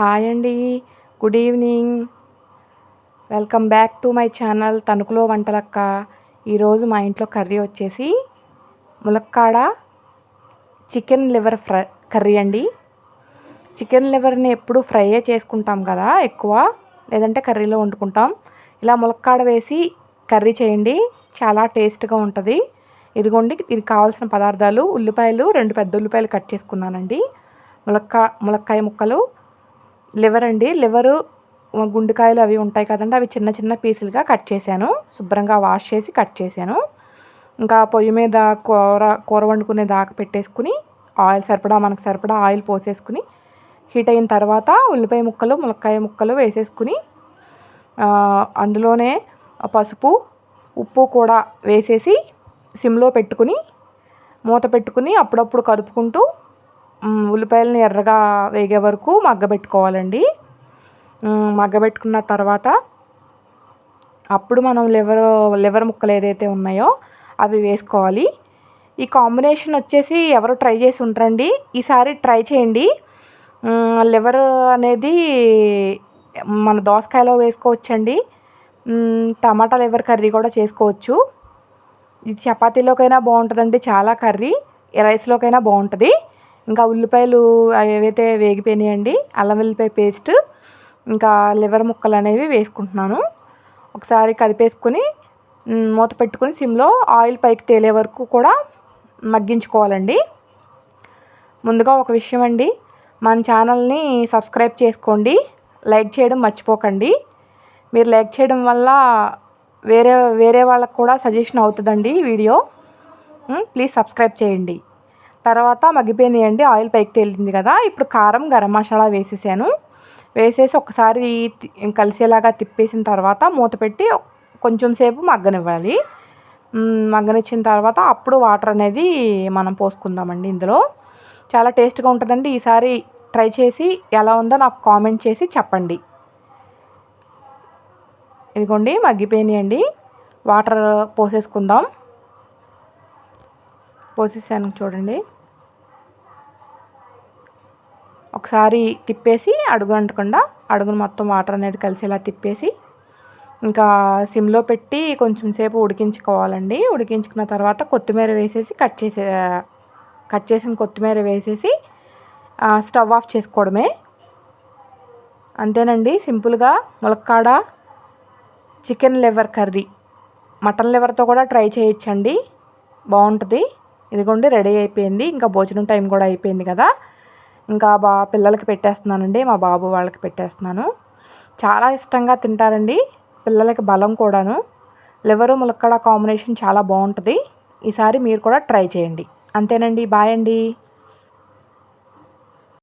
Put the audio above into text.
Hi అండి. Good evening welcome back to my channel తణుకులో వంటలక్క ఈరోజు మా ఇంట్లో కర్రీ వచ్చేసి ములక్కాడ చికెన్ లివర్ ఫ్రై కర్రీ అండి. చికెన్ లివర్ని ఎప్పుడు ఫ్రైయే చేసుకుంటాం కదా ఎక్కువ. లేదంటే కర్రీలో వండుకుంటాం. ఇలా ములక్కాడ వేసి కర్రీ చేయండి. చాలా టేస్ట్గా ఉంటుంది. ఇదిగోండి దీనికి కావాల్సిన పదార్థాలు ఉల్లిపాయలు రెండు పెద్ద ఉల్లిపాయలు కట్ చేసుకున్నానండి. ములక్కా ములక్కాయ ముక్కలు. లివర్ అండి లివరు గుండెకాయలు అవి ఉంటాయి కదండి. అవి చిన్న చిన్న పీసులుగా కట్ చేశాను. శుభ్రంగా వాష్ చేసి కట్ చేశాను. ఇంకా పొయ్యి మీద కూర కూర వండుకునే దాకా పెట్టేసుకుని ఆయిల్ సరిపడా మనకు సరిపడా ఆయిల్ పోసేసుకుని హీట్ అయిన తర్వాత ఉల్లిపాయ ముక్కలు ములక్కాయ ముక్కలు వేసేసుకుని అందులోనే పసుపు ఉప్పు కూడా వేసేసి సిమ్లో పెట్టుకుని మూత పెట్టుకుని అప్పుడప్పుడు కలుపుకుంటూ ఉల్లిపాయలను ఎర్రగా వేగే వరకు మగ్గబెట్టుకోవాలండి. మగ్గబెట్టుకున్న తర్వాత అప్పుడు మనం లివర్ లివర్ ముక్కలు ఏదైతే ఉన్నాయో అవి వేసుకోవాలి. ఈ కాంబినేషన్ వచ్చేసి ఎవరు ట్రై చేసి ఉంటారండి ఈసారి ట్రై చేయండి. లివర్ అనేది మన దోసకాయలో వేసుకోవచ్చండి. టమాటా లివర్ కర్రీ కూడా చేసుకోవచ్చు. ఇది చపాతీలోకైనా బాగుంటుందండి చాలా కర్రీ. రైస్లోకైనా బాగుంటుంది. ఇంకా ఉల్లిపాయలు ఏవైతే వేగిపోయినాయండి అల్లం వెల్లిపాయ పేస్ట్ ఇంకా లివర్ ముక్కలు అనేవి వేసుకుంటున్నాను. ఒకసారి కదిపేసుకొని మూత పెట్టుకొని సిమ్లో ఆయిల్ పైకి తేలే వరకు కూడా మగ్గించుకోవాలండి. ముందుగా ఒక విషయం అండి మన ఛానల్ని సబ్స్క్రైబ్ చేసుకోండి లైక్ చేయడం మర్చిపోకండి. మీరు లైక్ చేయడం వల్ల వేరే వేరే వాళ్ళకు కూడా సజెషన్ అవుతుందండి వీడియో. ప్లీజ్ సబ్స్క్రైబ్ చేయండి. తర్వాత మగ్గిపోయినాయండి. ఆయిల్ పైకి తేలింది కదా. ఇప్పుడు కారం గరం మసాలా వేసేసాను. వేసేసి ఒకసారి కలిసేలాగా తిప్పేసిన తర్వాత మూత పెట్టి కొంచెం సేపు మగ్గనివ్వాలి. మగ్గనిచ్చిన తర్వాత అప్పుడు వాటర్ అనేది మనం పోసుకుందామండి ఇందులో. చాలా టేస్ట్గా ఉంటుందండి. ఈసారి ట్రై చేసి ఎలా ఉందో నాకు కామెంట్ చేసి చెప్పండి. ఇదిగోండి మగ్గిపోయినాయండి. వాటర్ పోసేసుకుందాం. పోసేసాను చూడండి. ఒకసారి తిప్పేసి అడుగు అంటకుండా అడుగును మొత్తం వాటర్ అనేది కలిసేలా తిప్పేసి ఇంకా సిమ్లో పెట్టి కొంచెం సేపు ఉడికించుకోవాలండి. ఉడికించుకున్న తర్వాత కొత్తిమీర వేసేసి కట్ చేసే కట్ చేసిన కొత్తిమీర వేసేసి స్టవ్ ఆఫ్ చేసుకోవడమే. అంతేనండి సింపుల్గా ములక్కాడ చికెన్ లివర్ కర్రీ. మటన్ లివర్తో కూడా ట్రై చేయొచ్చండి. బాగుంటుంది. ఇదిగోండి రెడీ అయిపోయింది. ఇంకా భోజనం టైం కూడా అయిపోయింది కదా. ఇంకా బా పిల్లలకి పెట్టేస్తున్నానండి మా బాబు వాళ్ళకి పెట్టేస్తున్నాను. చాలా ఇష్టంగా తింటారండి పిల్లలకి బలం కూడాను. లివరు ములక్కడ కాంబినేషన్ చాలా బాగుంటుంది. ఈసారి మీరు కూడా ట్రై చేయండి. అంతేనండి బాయ్ అండి.